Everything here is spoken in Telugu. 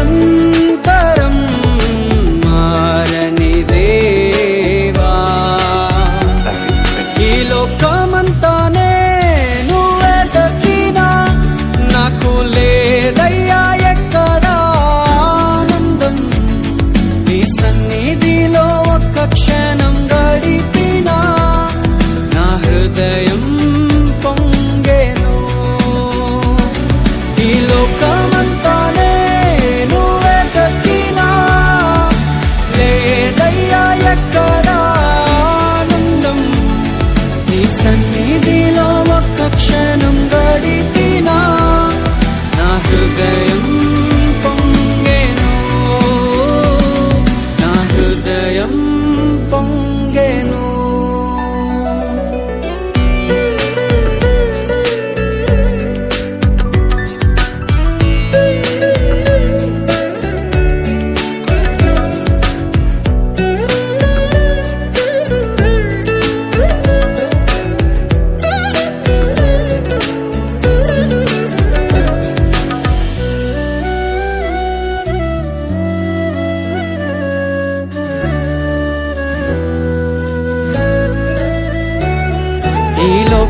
నిరంతరం మారని దేవా. ఈ లోకమంతానే నువ్వే దక్కినా నాకు లేదయ్యా ఎక్కడా ఆనందం. నీ సన్నిధిలో ఒక్క క్షణం గడిపినా నా హృదయం ఒక్క క్షణం గడిపినా